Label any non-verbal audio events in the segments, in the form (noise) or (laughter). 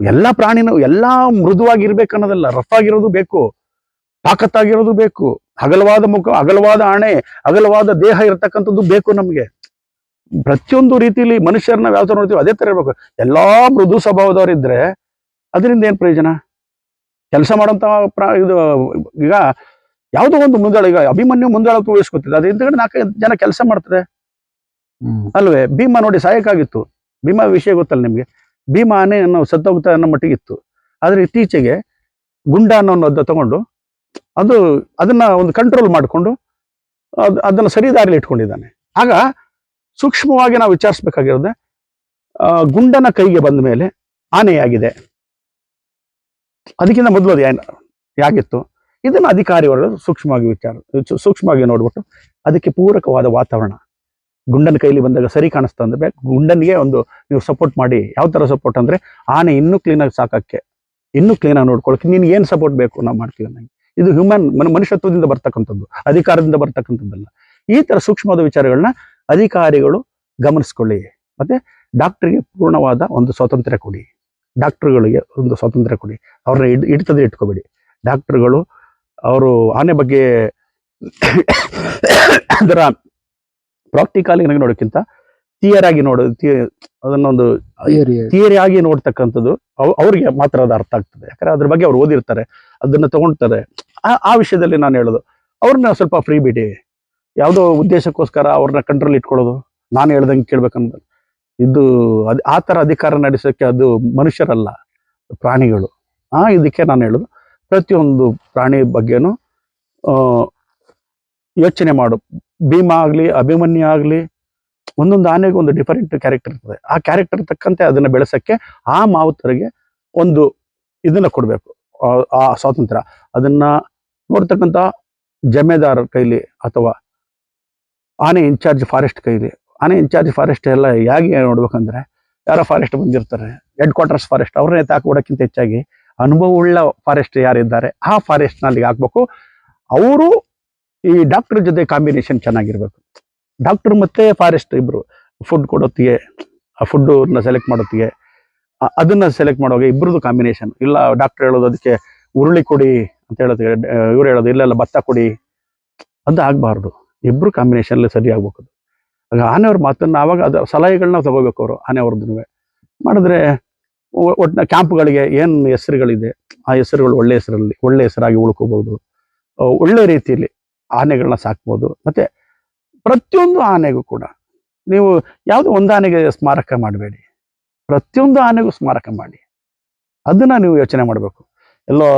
ಎಲ್ಲ ಪ್ರಾಣಿನೂ ಎಲ್ಲ ಮೃದುವಾಗಿರ್ಬೇಕು ಅನ್ನೋದಲ್ಲ ರಫ್ ಆಗಿರೋದು ಬೇಕು ತಾಕತ್ತಾಗಿರೋದು ಬೇಕು ಅಗಲವಾದ ಮುಖ ಅಗಲವಾದ ಆಣೆ ಅಗಲವಾದ ದೇಹ ಇರತಕ್ಕಂಥದ್ದು ಬೇಕು ನಮಗೆ. ಪ್ರತಿಯೊಂದು ರೀತಿಯಲ್ಲಿ ಮನುಷ್ಯರನ್ನ ಯಾವ ತರ ನೋಡ್ತೀವಿ ಅದೇ ತರ ಇರಬೇಕು. ಎಲ್ಲ ಮೃದು ಸ್ವಭಾವದವರಿದ್ರೆ ಅದರಿಂದ ಏನು ಪ್ರಯೋಜನ? ಕೆಲಸ ಮಾಡೋಂಥ ಪ್ರಾ ಇದು ಈಗ ಯಾವುದೋ ಒಂದು ಮುಂದಾಳ ಈಗ ಅಭಿಮನ್ಯು ಮುಂದಾಳ ಉಳಿಸ್ಕೊತಿದ್ದೆ ಅದ್ರ ಹಿಂದ್ಗಡೆ ನಾಲ್ಕು ಜನ ಕೆಲಸ ಮಾಡ್ತಾರೆ ಅಲ್ವೇ? ಭೀಮ ನೋಡಿ ಸಾಯಕ್ಕಾಗಿತ್ತು ಭೀಮ ವಿಷಯ ಗೊತ್ತಲ್ಲ ನಿಮ್ಗೆ? ಭೀಮ ಆನೆ ಅನ್ನೋ ಸತ್ತೋಗ್ತಾ ಅನ್ನೋ ಮಟ್ಟಿಗೆ ಇತ್ತು. ಆದ್ರೆ ಇತ್ತೀಚೆಗೆ ಗುಂಡ ಅನ್ನೋ ತಗೊಂಡು ಅದು ಅದನ್ನ ಒಂದು ಕಂಟ್ರೋಲ್ ಮಾಡಿಕೊಂಡು ಅದ್ ಅದನ್ನ ಸರಿ ಇಟ್ಕೊಂಡಿದ್ದಾನೆ. ಆಗ ಸೂಕ್ಷ್ಮವಾಗಿ ನಾವು ವಿಚಾರಿಸ್ಬೇಕಾಗಿರೋದೆ ಗುಂಡನ ಕೈಗೆ ಬಂದ ಮೇಲೆ ಆನೆಯಾಗಿದೆ. ಅದಕ್ಕಿಂತ ಮೊದಲು ಅದು ಯಾಗಿತ್ತು? ಇದನ್ನ ಅಧಿಕಾರಿಗಳು ಸೂಕ್ಷ್ಮವಾಗಿ ವಿಚಾರ ಸೂಕ್ಷ್ಮವಾಗಿ ನೋಡ್ಬಿಟ್ಟು ಅದಕ್ಕೆ ಪೂರಕವಾದ ವಾತಾವರಣ. ಗುಂಡನ ಕೈಲಿ ಬಂದಾಗ ಸರಿ ಕಾಣಿಸ್ತಾ ಅಂದ್ರೆ ಗುಂಡನಿಗೆ ಒಂದು ನೀವು ಸಪೋರ್ಟ್ ಮಾಡಿ. ಯಾವ ತರ ಸಪೋರ್ಟ್ ಅಂದ್ರೆ, ಆನೆ ಇನ್ನೂ ಕ್ಲೀನಾಗಿ ಸಾಕಕ್ಕೆ, ಇನ್ನೂ ಕ್ಲೀನಾಗಿ ನೋಡ್ಕೊಳಕ್ಕೆ ನೀನು ಏನು ಸಪೋರ್ಟ್ ಬೇಕು ನಾವು ಮಾಡ್ತೀವಿ ಇದು ಹ್ಯೂಮನ್ ಮನುಷ್ಯತ್ವದಿಂದ ಬರ್ತಕ್ಕಂಥದ್ದು, ಅಧಿಕಾರದಿಂದ ಬರ್ತಕ್ಕಂಥದ್ದಲ್ಲ. ಈ ತರ ಸೂಕ್ಷ್ಮವಾದ ವಿಚಾರಗಳನ್ನ ಅಧಿಕಾರಿಗಳು ಗಮನಿಸ್ಕೊಳ್ಳಿ. ಮತ್ತೆ ಡಾಕ್ಟ್ರಿಗೆ ಪೂರ್ಣವಾದ ಒಂದು ಸ್ವಾತಂತ್ರ್ಯ ಕೊಡಿ. ಡಾಕ್ಟ್ರುಗಳಿಗೆ ಒಂದು ಸ್ವಾತಂತ್ರ್ಯ ಕೊಡಿ. ಅವ್ರನ್ನ ಇಡ್ ಇಡ್ತದೆ ಇಟ್ಕೋಬೇಡಿ. ಡಾಕ್ಟ್ರುಗಳು ಅವರು ಆನೆ ಬಗ್ಗೆ (coughs) ಅದರ ಪ್ರಾಕ್ಟಿಕಲ್ ನನಗೆ ನೋಡೋಕ್ಕಿಂತ ಥಿಯರ್ ಆಗಿ ನೋಡೋದು ಅದನ್ನೊಂದು. ಥಿಯರಿ ಆಗಿ. ನೋಡ್ತಕ್ಕಂಥದ್ದು ಅವ್- ಅವ್ರಿಗೆ ಮಾತ್ರ ಅದು ಅರ್ಥ ಆಗ್ತದೆ. ಯಾಕಂದ್ರೆ ಅದ್ರ ಬಗ್ಗೆ ಅವ್ರು ಓದಿರ್ತಾರೆ ಅದನ್ನ ತಗೊಂಡ್ತಾರೆ. ಆ ಆ ವಿಷಯದಲ್ಲಿ ನಾನು ಹೇಳೋದು ಅವ್ರನ್ನ ಸ್ವಲ್ಪ ಫ್ರೀ ಬಿಡಿ. ಯಾವುದೋ ಉದ್ದೇಶಕ್ಕೋಸ್ಕರ ಅವ್ರನ್ನ ಕಂಟ್ರೋಲ್ ಇಟ್ಕೊಳ್ಳೋದು. ನಾನು ಹೇಳ್ದಂಗೆ ಕೇಳ್ಬೇಕಂದ್ರೆ ಇದು ಅದು ಆ ಥರ ಅಧಿಕಾರ ನಡೆಸೋಕ್ಕೆ ಅದು ಮನುಷ್ಯರಲ್ಲ ಪ್ರಾಣಿಗಳು. ಆ ಇದಕ್ಕೆ ನಾನು ಹೇಳೋದು ಪ್ರತಿಯೊಂದು ಪ್ರಾಣಿ ಬಗ್ಗೆನೂ ಯೋಚನೆ ಮಾಡು. ಭೀಮ ಆಗಲಿ, ಅಭಿಮನ್ಯು ಆಗಲಿ, ಒಂದೊಂದು ಆನೆಗೆ ಒಂದು ಡಿಫರೆಂಟ್ ಕ್ಯಾರೆಕ್ಟರ್ ಇರ್ತದೆ. ಆ ಕ್ಯಾರೆಕ್ಟರ್ ತಕ್ಕಂತೆ ಅದನ್ನ ಬೆಳೆಸಕ್ಕೆ ಆ ಮಾವುತರಿಗೆ ಒಂದು ಇದನ್ನ ಕೊಡಬೇಕು, ಆ ಸ್ವಾತಂತ್ರ್ಯ. ಅದನ್ನ ನೋಡ್ತಕ್ಕಂಥ ಜಮೇದಾರರ ಕೈಲಿ ಅಥವಾ ಆನೆ ಇನ್ಚಾರ್ಜ್ ಫಾರೆಸ್ಟ್ ಕೈಲಿ, ಆನೆ ಇನ್ಚಾರ್ಜ್ ಫಾರೆಸ್ಟ್ ಎಲ್ಲ ಹೇಗೆ ನೋಡ್ಬೇಕಂದ್ರೆ, ಯಾರೋ ಫಾರೆಸ್ಟ್ ಬಂದಿರ್ತಾರೆ ಹೆಡ್ ಕ್ವಾರ್ಟರ್ಸ್ ಫಾರೆಸ್ಟ್ ಅವ್ರನ್ನೇ ತಾಕೊಡೋಕ್ಕಿಂತ ಹೆಚ್ಚಾಗಿ ಅನುಭವವುಳ್ಳ ಫಾರೆಸ್ಟ್ ಯಾರಿದ್ದಾರೆ, ಆ ಫಾರೆಸ್ಟ್ನಲ್ಲಿ ಹಾಕ್ಬೇಕು. ಅವರು ಈ ಡಾಕ್ಟರ್ ಜೊತೆ ಕಾಂಬಿನೇಷನ್ ಚೆನ್ನಾಗಿರ್ಬೇಕು. ಡಾಕ್ಟರ್ ಮತ್ತೆ ಫಾರೆಸ್ಟ್ ಇಬ್ರು. ಫುಡ್ ಕೊಡೋತ್ತಿಗೆ, ಆ ಫುಡ್ಡನ್ನ ಸೆಲೆಕ್ಟ್ ಮಾಡೋತ್ತಿಗೆ ಅದನ್ನ ಸೆಲೆಕ್ಟ್ ಮಾಡುವಾಗ ಇಬ್ರದ್ದು ಕಾಂಬಿನೇಷನ್ ಇಲ್ಲ ಡಾಕ್ಟರ್ ಹೇಳೋದು ಅದಕ್ಕೆ ಉರುಳಿ ಕೊಡಿ ಅಂತ ಹೇಳೋದು, ಇವ್ರು ಹೇಳೋದು ಇಲ್ಲೆಲ್ಲ ಭತ್ತ ಕೊಡಿ ಅಂತ ಆಗಬಾರ್ದು. ಇಬ್ರು ಕಾಂಬಿನೇಷನ್ ಸರಿ ಆಗ್ಬೇಕು. ಆಗ ಆನೆಯವ್ರ ಮಾತನ್ನ ಆವಾಗ ಅದು ಸಲಹೆಗಳನ್ನ ತಗೋಬೇಕು ಅವರು ಆನೆಯವ್ರದ್ದು ಮಾಡಿದ್ರೆ ಒಟ್ಟಿನ ಕ್ಯಾಂಪ್ಗಳಿಗೆ ಏನು ಹೆಸರುಗಳಿದೆ, ಆ ಹೆಸರುಗಳು ಒಳ್ಳೆ ಹೆಸರಲ್ಲಿ, ಒಳ್ಳೆ ಹೆಸರಾಗಿ ಉಳ್ಕೋಬೋದು. ಒಳ್ಳೆ ರೀತಿಯಲ್ಲಿ ಆನೆಗಳನ್ನ ಸಾಕ್ಬೋದು. ಮತ್ತೆ ಪ್ರತಿಯೊಂದು ಆನೆಗೂ ಕೂಡ ನೀವು ಯಾವುದೋ ಒಂದು ಆನೆಗೆ ಸ್ಮಾರಕ ಮಾಡಬೇಡಿ. ಪ್ರತಿಯೊಂದು ಆನೆಗೂ ಸ್ಮಾರಕ ಮಾಡಿ. ಅದನ್ನ ನೀವು ಯೋಚನೆ ಮಾಡಬೇಕು. ಎಲ್ಲೋ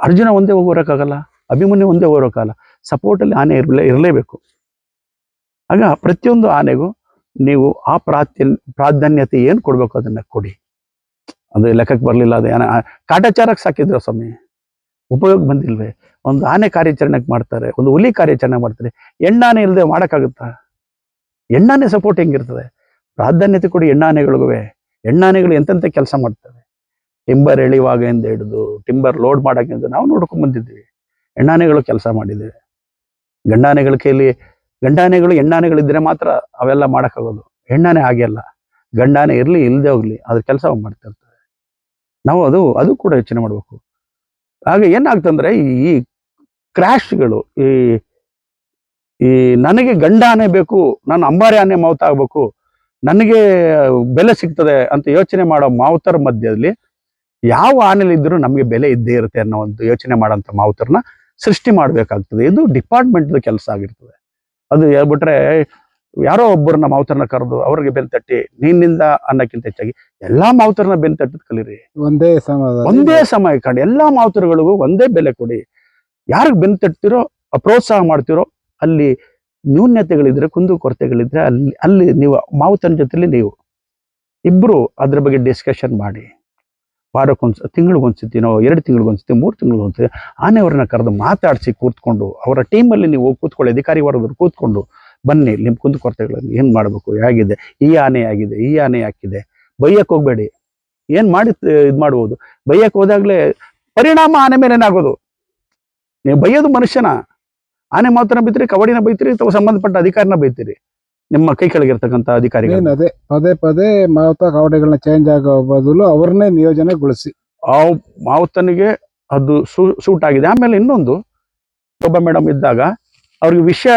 ಅರ್ಜುನ ಒಂದೇ ಹೋಗೋರಕ್ಕಾಗಲ್ಲ, ಅಭಿಮನ್ಯು ಒಂದೇ ಹೋಗೋಕ್ಕಾಗಲ್ಲ ಸಪೋರ್ಟಲ್ಲಿ ಆನೆ ಇರಲೇ, ಇರಲೇಬೇಕು. ಆಗ ಪ್ರತಿಯೊಂದು ಆನೆಗೂ ನೀವು ಆ ಪ್ರಾತ್ಯ ಪ್ರಾಧಾನ್ಯತೆ ಏನು ಕೊಡಬೇಕು ಅದನ್ನ ಕೊಡಿ. ಅದು ಲೆಕ್ಕಕ್ಕೆ ಬರಲಿಲ್ಲ, ಅದು ಕಾಟಾಚಾರಕ್ಕೆ ಸಾಕಿದ್ರು ಸ್ವಾಮಿ? ಉಪಯೋಗ ಬಂದಿಲ್ವೇ? ಒಂದು ಆನೆ ಕಾರ್ಯಾಚರಣೆಗೆ ಮಾಡ್ತಾರೆ, ಒಂದು ಹುಲಿ ಕಾರ್ಯಾಚರಣೆ ಮಾಡ್ತಾರೆ. ಎಣ್ಣಾನೆ ಇಲ್ಲದೆ ಮಾಡೋಕ್ಕಾಗುತ್ತಾ? ಎಣ್ಣಾನೆ ಸಪೋರ್ಟ್ ಹೆಂಗಿರ್ತದೆ? ಪ್ರಾಧಾನ್ಯತೆ ಕೊಡಿ ಎಣ್ಣಾನೆಗಳಿಗೂ ಎಣ್ಣಾನೆಗಳು ಎಂತೆಂಥ ಕೆಲಸ ಮಾಡ್ತವೆ? ಟಿಂಬರ್ ಎಳಿವಾಗೆಂದು ಹಿಡಿದು, ಟಿಂಬರ್ ಲೋಡ್ ಮಾಡೋಕ್ಕಿಂತ ನಾವು ನೋಡ್ಕೊಂಡು ಬಂದಿದ್ದೀವಿ. ಎಣ್ಣಾನೆಗಳು ಕೆಲಸ ಮಾಡಿದ್ದೇವೆ ಗಂಡಾನೆಗಳ ಕೈಲಿ, ಗಂಡಾನೆಗಳು ಎಣ್ಣಾನೆಗಳಿದ್ರೆ ಮಾತ್ರ ಅವೆಲ್ಲ ಮಾಡೋಕ್ಕಾಗೋದು. ಹೆಣ್ಣಾನೆ ಹಾಗೆ ಅಲ್ಲ. ಗಂಡಾನೆ ಇರಲಿ ಇಲ್ಲದೆ ಹೋಗ್ಲಿ ಅದ್ರ ಕೆಲಸ ಮಾಡ್ತಿರ್ತವೆ ನಾವು ಅದು ಅದು ಕೂಡ ಯೋಚನೆ ಮಾಡಬೇಕು. ಹಾಗೆ ಏನಾಗ್ತಂದ್ರೆ ಈ ಕ್ರ್ಯಾಶ್ಗಳು ಈ ಈ ನನಗೆ ಗಂಡ ಆನೆ ಬೇಕು ನಾನು ಅಂಬಾರಿ ಆನೆ ಮಾವುತ ಆಗ್ಬೇಕು ನನಗೆ ಬೆಲೆ ಸಿಗ್ತದೆ ಅಂತ ಯೋಚನೆ ಮಾಡೋ ಮಾವುತರ ಮಧ್ಯದಲ್ಲಿ ಯಾವ ಆನೆಲಿದ್ರೂ ನಮಗೆ ಬೆಲೆ ಇದ್ದೇ ಇರುತ್ತೆ ಅನ್ನೋ ಒಂದು ಯೋಚನೆ ಮಾಡೋಂಥ ಮಾವುತರನ್ನ ಸೃಷ್ಟಿ ಮಾಡಬೇಕಾಗ್ತದೆ. ಇದು ಡಿಪಾರ್ಟ್ಮೆಂಟ್ದು ಕೆಲಸ ಆಗಿರ್ತದೆ. ಅದು ಹೇಳ್ಬಿಟ್ರೆ ಯಾರೋ ಒಬ್ಬರನ್ನ ಮಾವುತರನ್ನ ಕರೆದು ಅವ್ರಿಗೆ ಬೆನ್ ತಟ್ಟಿ ನಿನ್ನಿಂದ ಅನ್ನಕ್ಕಿಂತ ಹೆಚ್ಚಾಗಿ ಎಲ್ಲಾ ಮಾವುತರನ್ನ ಬೆನ್ ತಟ್ಟದ್ ಕಲೀರಿ. ಒಂದೇ ಸಮಯ ಒಂದೇ ಸಮಯ ಕಂಡು ಎಲ್ಲಾ ಮಾವುತರುಗಳಿಗೂ ಒಂದೇ ಬೆಲೆ ಕೊಡಿ. ಯಾರಿಗೆ ಬೆನ್ನು ತಟ್ತಿರೋ ಪ್ರೋತ್ಸಾಹ ಮಾಡ್ತಿರೋ, ಅಲ್ಲಿ ನ್ಯೂನ್ಯತೆಗಳಿದ್ರೆ ಕುಂದು ಕೊರತೆಗಳಿದ್ರೆ ಅಲ್ಲಿ ಅಲ್ಲಿ ನೀವು, ಮಾವುತನ ಜೊತೆಲಿ ನೀವು ಇಬ್ರು ಅದ್ರ ಬಗ್ಗೆ ಡಿಸ್ಕಷನ್ ಮಾಡಿ. ವಾರಕ್ಕೊಂದ್ಸ ತಿಂಗಳಿಗೊಂದ್ಸತಿನೋ ಎರಡು ತಿಂಗಳಿಗೊಂದ್ಸತಿ, ಮೂರು ತಿಂಗಳಿಗೊಂದ್ಸತಿ, ಆನೆಯವ್ರನ್ನ ಕರೆದು ಮಾತಾಡಿಸಿ ಕೂತ್ಕೊಂಡು, ಅವರ ಟೀಮಲ್ಲಿ ನೀವು ಕೂತ್ಕೊಳ್ಳಿ, ಅಧಿಕಾರಿ ವರ್ಗದವ್ರು ಕೂತ್ಕೊಂಡು, ಬನ್ನಿ, ನಿಮ್ಮ ಕುಂದು ಕೊರತೆಗಳನ್ನು ಏನು ಮಾಡಬೇಕು, ಹೇಗಿದೆ, ಈ ಆನೆ ಆಗಿದೆ, ಈ ಆನೆ ಹಾಕಿದೆ ಬೈಯಕ್ಕೆ ಹೋಗ್ಬೇಡಿ. ಏನು ಮಾಡಿ, ಇದು ಮಾಡ್ಬೋದು ಬೈಯಕ್ಕೆ ಹೋದಾಗಲೇ ಪರಿಣಾಮ ಆನೆ ಮೇಲೆ ಆಗೋದು. ನೀವು ಬೈಯೋದು ಮನುಷ್ಯನ. ಆನೆ ಮಾತನ್ನ ಬೈತೀರಿ ಕಬಡ್ಡಿನ ಬೈತೀರಿ ಅಥವಾ ಸಂಬಂಧಪಟ್ಟ ಅಧಿಕಾರಿನ ಬೈತೀರಿ? ನಿಮ್ಮ ಕೈ ಕೆಳಗಿರ್ತಕ್ಕಂಥ ಅಧಿಕಾರಿಗಳು. ಅದೇ ಪದೇ ಪದೇ ಮಾವುತ ಕವಡೆಗಳನ್ನ ಚೇಂಜ್ ಆಗೋ ಬದಲು ಅವ್ರನ್ನೇ ನಿಯೋಜನೆಗೊಳಿಸಿ. ಆ ಮಾವುತನಿಗೆ ಅದು ಸೂಟ್ ಆಗಿದೆ. ಆಮೇಲೆ ಇನ್ನೊಂದು ಒಬ್ಬ ಮೇಡಮ್ ಇದ್ದಾಗ ಅವ್ರಿಗೆ ವಿಷಯ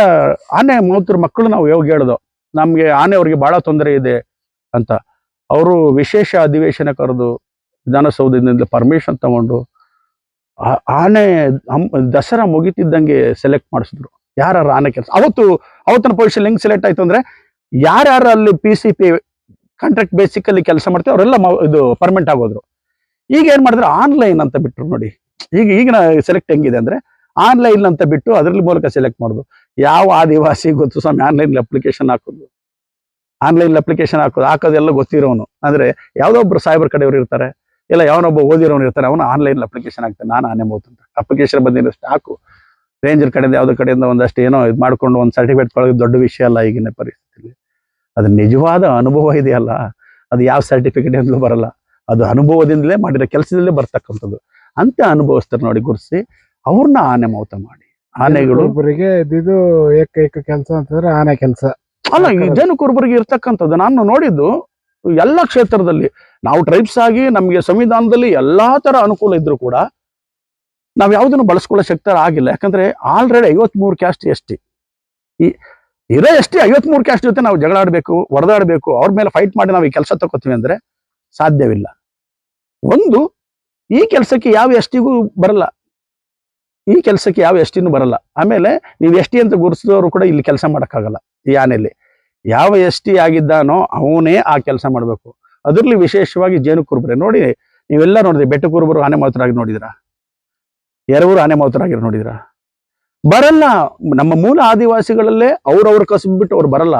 ಆನೆ ಮಾವುತರ ಮಕ್ಕಳು ನಾವು ಯಾವಾಗ ಹೇಳ್ದೋ ನಮಗೆ ಆನೆ ಅವ್ರಿಗೆ ಬಹಳ ತೊಂದರೆ ಇದೆ ಅಂತ. ಅವರು ವಿಶೇಷ ಅಧಿವೇಶನ ಕರೆದು ವಿಧಾನಸೌಧದಿಂದ ಪರ್ಮಿಷನ್ ತಗೊಂಡು ಆನೆ ದಸರಾ ಮುಗಿತಿದ್ದಂಗೆ ಸೆಲೆಕ್ಟ್ ಮಾಡಿಸಿದ್ರು. ಯಾರು ಆನೆ ಕೆಲಸ, ಅವತ್ತು, ಅವತ್ತಿನ ಪೊಸಿಷನ್ ಹೆಂಗ್ ಸೆಲೆಕ್ಟ್ ಆಯ್ತು ಅಂದ್ರೆ, ಯಾರ್ಯಾರು ಅಲ್ಲಿ P C P contract basically ಕೆಲಸ ಮಾಡ್ತೀವಿ ಅವರೆಲ್ಲ ಇದು ಪರ್ಮನೆಂಟ್ ಆಗೋದ್ರು. ಈಗ ಏನ್ ಮಾಡಿದ್ರೆ ಆನ್ಲೈನ್ ಅಂತ ಬಿಟ್ರು ನೋಡಿ. ಈಗ ಈಗಿನ ಸೆಲೆಕ್ಟ್ ಹೆಂಗಿದೆ ಅಂದ್ರೆ ಆನ್ಲೈನ್ ಅಂತ ಬಿಟ್ಟು ಅದ್ರಲ್ಲಿ ಮೂಲಕ ಸೆಲೆಕ್ಟ್ ಮಾಡೋದು. ಯಾವ ಆದಿವಾಸಿ ಗೊತ್ತು ಸ್ವಾಮಿ ಆನ್ಲೈನ್ ಅಪ್ಲಿಕೇಶನ್ ಹಾಕೋದು. ಆನ್ಲೈನ್ ಅಪ್ಲಿಕೇಶನ್ ಹಾಕೋದು ಹಾಕೋದೆಲ್ಲ ಗೊತ್ತಿರೋನು. ಅಂದ್ರೆ ಯಾವ್ದೋ ಒಬ್ರು ಸಾಹೇಬರ್ ಕಡೆಯವರು ಇರ್ತಾರೆ. ಇಲ್ಲ ಯಾವನೊಬ್ಬ ಓದಿರೋನು ಇರ್ತಾರೆ ಅವನು ಆನ್ಲೈನ್ ಅಪ್ಲಿಕೇಶನ್ ಹಾಕ್ತಾನೆ ನಾನು ಆನೆ ಅಂತ. ಅಪ್ಲಿಕೇಶನ್ ಬಂದಿರೋ ಸ್ಟಾಕು ರೇಂಜರ್ ಕಡೆಯಿಂದ ಯಾವುದೋ ಕಡೆಯಿಂದ ಒಂದಷ್ಟು ಏನೋ ಇದು ಮಾಡ್ಕೊಂಡು ಒಂದು ಸರ್ಟಿಫಿಕೇಟ್ ಕೊಡೋದು ದೊಡ್ಡ ವಿಷಯ ಅಲ್ಲ ಈಗಿನ ಪರಿಸ್ಥಿತಿಯಲ್ಲಿ ಅದು ನಿಜವಾದ ಅನುಭವ ಇದೆಯಲ್ಲ ಅದು ಯಾವ ಸರ್ಟಿಫಿಕೇಟ್ ಅಂತಲೂ ಬರಲ್ಲ. ಅದು ಅನುಭವದಿಂದಲೇ ಮಾಡಿರೋ ಕೆಲಸದಲ್ಲೇ ಬರ್ತಕ್ಕಂಥದ್ದು. ಅಂತ ಅನುಭವಿಸ್ತಾರೆ ನೋಡಿ ಗುರುಸಿ ಅವ್ರನ್ನ ಆನೆ ಮೌತ ಮಾಡಿ. ಆನೆಗಳು ಒಬ್ಬರಿಗೆ ಇದು ಏಕೈಕ ಕೆಲಸ ಅಂತಂದ್ರೆ ಆನೆ ಕೆಲಸ. ಅಲ್ಲ ಈ ಜೇನುಕುರುಬರಿಗೆ ಇರ್ತಕ್ಕಂಥದ್ದು ನಾನು ನೋಡಿದ್ದು ಎಲ್ಲ ಕ್ಷೇತ್ರದಲ್ಲಿ ನಾವು ಟ್ರೈಬ್ಸ್ ಆಗಿ ನಮಗೆ ಸಂವಿಧಾನದಲ್ಲಿ ಎಲ್ಲಾ ತರ ಅನುಕೂಲ ಇದ್ರು ಕೂಡ ನಾವು ಯಾವುದನ್ನು ಬಳಸ್ಕೊಳ್ಳೋ ಶಕ್ತಿ ಆಗಿಲ್ಲ. ಯಾಕಂದ್ರೆ ಆಲ್ರೆಡಿ ಐವತ್ಮೂರು ಕ್ಯಾಸ್ಟ್ ಎಸ್ ಟಿ ಈ, ಇರೋ ಎಸ್ ಟಿ ಐವತ್ಮೂರು ಕ್ಯಾಸ್ಟ್ ಜೊತೆ ನಾವು ಜಗಳ ಹೊರದಾಡ್ಬೇಕು ಹೊಡೆದಾಡ್ಬೇಕು ಅವ್ರ ಮೇಲೆ ಫೈಟ್ ಮಾಡಿ ನಾವು ಈ ಕೆಲಸ ತಗೋತೀವಿ ಅಂದ್ರೆ ಸಾಧ್ಯವಿಲ್ಲ. ಒಂದು, ಈ ಕೆಲಸಕ್ಕೆ ಯಾವ ಎಸ್ ಟಿಗೂ ಬರಲ್ಲ. ಈ ಕೆಲಸಕ್ಕೆ ಯಾವ ಎಸ್ ಟಿನೂ ಬರಲ್ಲ. ಆಮೇಲೆ ನೀವು ಎಸ್ ಟಿ ಅಂತ ಗುರುಸಿದವರು ಕೂಡ ಇಲ್ಲಿ ಕೆಲಸ ಮಾಡೋಕ್ಕಾಗಲ್ಲ. ಈ ಆನೆಯಲ್ಲಿ. ಯಾವ ಎಸ್ ಟಿ ಆಗಿದ್ದಾನೋ ಅವನೇ ಆ ಕೆಲಸ ಮಾಡಬೇಕು. ಅದರಲ್ಲಿ ವಿಶೇಷವಾಗಿ ಜೇನು ಕುರುಬರೆ ನೋಡಿ, ನೀವೆಲ್ಲ ನೋಡಿದ್ರಿ, ಬೆಟ್ಟ ಕುರುಬರು ಆನೆ ಮಾತರಾಗಿ ನೋಡಿದಿರಾ? ಎರವರು ಆನೆ ಮಾತರಾಗಿ ನೋಡಿದಿರಾ? ಬರಲ್ಲ. ನಮ್ಮ ಮೂಲ ಆದಿವಾಸಿಗಳಲ್ಲೇ ಅವ್ರವ್ರ ಕಸಬು ಬಿಟ್ಟು ಅವ್ರು ಬರಲ್ಲ.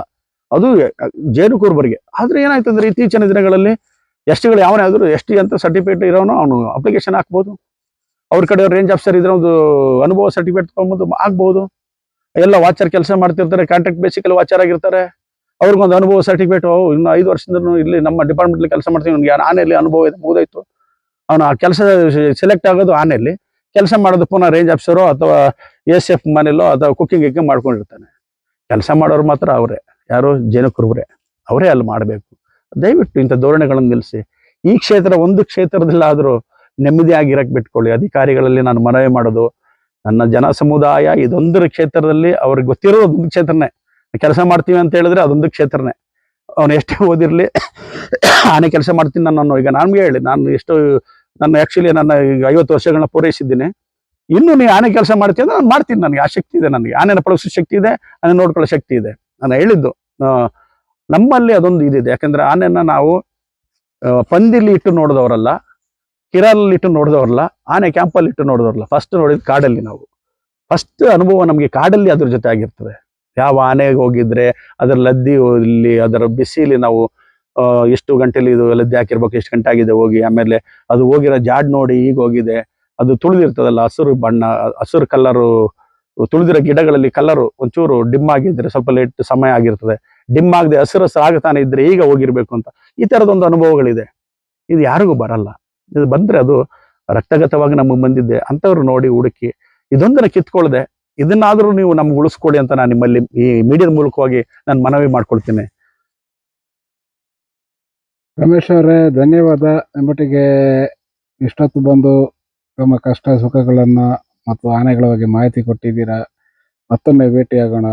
ಅದು ಜೇನು ಕುರುಬರಿಗೆ ಆದ್ರೆ ಏನಾಯ್ತಂದ್ರೆ, ಇತ್ತೀಚಿನ ದಿನಗಳಲ್ಲಿ ಎಸ್ ಯಾವನೇ ಆದರೂ ಎಸ್ ಟಿ ಅಂತ ಸರ್ಟಿಫಿಕೇಟ್ ಇರೋನು, ಅವನು ಅಪ್ಲಿಕೇಶನ್ ಹಾಕ್ಬೋದು. ಅವ್ರ ಕಡೆ ರೇಂಜ್ ಆಫೀಸರ್ ಇದ್ರೆ ಒಂದು ಅನುಭವ ಸರ್ಟಿಫಿಕೇಟ್ ತಗೊಂಬಂದು ಆಗ್ಬೋದು ಎಲ್ಲ ವಾಚರ್ ಕೆಲಸ ಮಾಡ್ತಿರ್ತಾರೆ ಕಾಂಟ್ರಾಕ್ಟ್ ಬೇಸಿಕಲ್ಲಿ ವಾಚರ್ ಆಗಿರ್ತಾರೆ. ಅವ್ರಿಗೊಂದು ಅನುಭವ ಸರ್ಟಿಫಿಕೇಟ್ ಇನ್ನು ಐದು ವರ್ಷದಿಂದ ಇಲ್ಲಿ ನಮ್ಮ ಡಿಪಾರ್ಟ್ಮೆಂಟ್ ಕೆಲಸ ಮಾಡ್ತೀನಿ ಅವ್ನಿಗೆ ಆನೆಯಲ್ಲಿ ಅನುಭವ ಇದೆ, ಮುಗಿದೋಯ್ತು. ಅವನು ಆ ಕೆಲಸ ಸೆಲೆಕ್ಟ್ ಆಗೋದು ಆನೆಯಲ್ಲಿ ಕೆಲಸ ಮಾಡೋದು ಪುನಃ ರೇಂಜ್ ಆಫೀಸರೋ ಅಥವಾ ಎಸ್ ಎಫ್ ಮನೆಯಲ್ಲೋ ಅಥವಾ ಕುಕ್ಕಿಂಗ್ ಗಿಕ್ಕಿಂಗ್ ಮಾಡ್ಕೊಂಡಿರ್ತಾನೆ. ಕೆಲಸ ಮಾಡೋರು ಮಾತ್ರ ಅವರೇ. ಯಾರು ಜೇನುಕುರುಬರೇ. ಅವರೇ ಅಲ್ಲಿ ಮಾಡಬೇಕು. ದಯವಿಟ್ಟು ಇಂಥ ಧೋರಣೆಗಳನ್ನು ನಿಲ್ಲಿಸಿ. ಈ ಕ್ಷೇತ್ರ ಒಂದು ಕ್ಷೇತ್ರದಲ್ಲಾದರೂ ನೆಮ್ಮದಿಯಾಗಿರಕ್ಕೆ ಬಿಟ್ಕೊಳ್ಳಿ. ಅಧಿಕಾರಿಗಳಲ್ಲಿ ನಾನು ಮನವಿ ಮಾಡೋದು, ನನ್ನ ಜನ ಸಮುದಾಯ ಇದೊಂದರ ಕ್ಷೇತ್ರದಲ್ಲಿ ಅವ್ರಿಗೆ ಗೊತ್ತಿರೋದು ಒಂದು ಕ್ಷೇತ್ರನೇ. ಕೆಲಸ ಮಾಡ್ತೀವಿ ಅಂತ ಹೇಳಿದ್ರೆ ಅದೊಂದು ಕ್ಷೇತ್ರನೇ. ಅವನು ಎಷ್ಟೇ ಓದಿರ್ಲಿ ಆನೆ ಕೆಲಸ ಮಾಡ್ತೀನಿ ನಾನು ಈಗ ನನ್ಗೆ ಹೇಳಿ, ನಾನು ಎಷ್ಟು ನನ್ನ ಆಕ್ಚುಲಿ ನನ್ನ ಈಗ ಐವತ್ತು ವರ್ಷಗಳನ್ನ ಪೂರೈಸಿದ್ದೀನಿ. ಇನ್ನು ನೀವು ಆನೆ ಕೆಲಸ ಮಾಡ್ತೀನಿ ಅಂದ್ರೆ ನಾನು ಮಾಡ್ತೀನಿ, ನನಗೆ ಆ ಶಕ್ತಿ ಇದೆ ನನಗೆ. ಆನೆನ ಪಳಗಿಸೋ ಶಕ್ತಿ ಇದೆ, ಆನೆ ನೋಡ್ಕೊಳ್ಳೋ ಶಕ್ತಿ ಇದೆ. ನಾನು ಹೇಳಿದ್ದು ನಮ್ಮಲ್ಲಿ ಅದೊಂದು ಇದಿದೆ. ಯಾಕಂದ್ರೆ ಆನೆನ ನಾವು ಪಂದಿಲಿ ಇಟ್ಟು ನೋಡಿದವರಲ್ಲ, ಕಿರಾಲಲ್ಲಿ ಇಟ್ಟು ನೋಡಿದವರಲ್ಲ, ಆನೆ ಕ್ಯಾಂಪಲ್ಲಿ ಇಟ್ಟು ನೋಡಿದವರಲ್ಲ ಫಸ್ಟ್ ನೋಡಿದ ಕಾಡಲ್ಲಿ ನಾವು. ಫಸ್ಟ್ ಅನುಭವ ನಮಗೆ ಕಾಡಲ್ಲಿ ಅದ್ರ ಜೊತೆ ಆಗಿರ್ತದೆ. ಯಾವ ಆನೆಗೆ ಹೋಗಿದ್ರೆ ಅದರ ಲದ್ದಿ ಇಲ್ಲಿ ಅದರ ಬಿಸಿಲಿ ನಾವು ಎಷ್ಟು ಗಂಟೆಲಿ ಇದು ಲದ್ದಿ ಹಾಕಿರ್ಬೇಕು, ಎಷ್ಟು ಗಂಟೆ ಆಗಿದೆ ಹೋಗಿ, ಆಮೇಲೆ ಅದು ಹೋಗಿರೋ ಜಾಡ್ ನೋಡಿ ಈಗ ಹೋಗಿದೆ. ಅದು ತುಳಿದಿರ್ತದಲ್ಲ, ಹಸಿರು ಬಣ್ಣ, ಹಸಿರು ಕಲ್ಲರು ತುಳಿದಿರೋ ಗಿಡಗಳಲ್ಲಿ ಕಲರು ಒಂಚೂರು ಡಿಮ್ ಆಗಿದ್ರೆ ಸ್ವಲ್ಪ ಲೇಟ್ ಸಮಯ ಆಗಿರ್ತದೆ. ಡಿಮ್ ಆಗದೆ ಹಸಿರು ಹಸಿರು ಇದ್ರೆ ಈಗ ಹೋಗಿರ್ಬೇಕು ಅಂತ. ಈ ತರದೊಂದು ಅನುಭವಗಳಿದೆ. ಇದು ಯಾರಿಗೂ ಬರಲ್ಲ. ಇದು ಬಂದ್ರೆ ಅದು ರಕ್ತಗತವಾಗಿ ನಮಗೆ ಬಂದಿದ್ದೆ ಅಂಥವ್ರು ನೋಡಿ ಹುಡುಕಿ. ಇದೊಂದನ್ನ ಕಿತ್ಕೊಳ್ಳದೆ ಇದನ್ನಾದ್ರೂ ನೀವು ನಮ್ಗೆ ಉಳಿಸ್ಕೊಡಿ ಅಂತ ನಾನು ನಿಮ್ಮಲ್ಲಿ ಈ ಮೀಡಿಯಾದ ಮೂಲಕವಾಗಿ ನಾನು ಮನವಿ ಮಾಡ್ಕೊಳ್ತೀನಿ. ರಮೇಶ್ ಅವರೇ ಧನ್ಯವಾದ. ನಿಮ್ಮೊಟ್ಟಿಗೆ ಇಷ್ಟೊತ್ತು ಬಂದು ತಮ್ಮ ಕಷ್ಟ ಸುಖಗಳನ್ನ ಮತ್ತು ಆನೆಗಳ ಬಗ್ಗೆ ಮಾಹಿತಿ ಕೊಟ್ಟಿದ್ದೀರಾ. ಮತ್ತೊಮ್ಮೆ ಭೇಟಿಯಾಗೋಣ.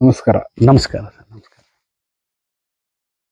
ನಮಸ್ಕಾರ. ನಮಸ್ಕಾರ.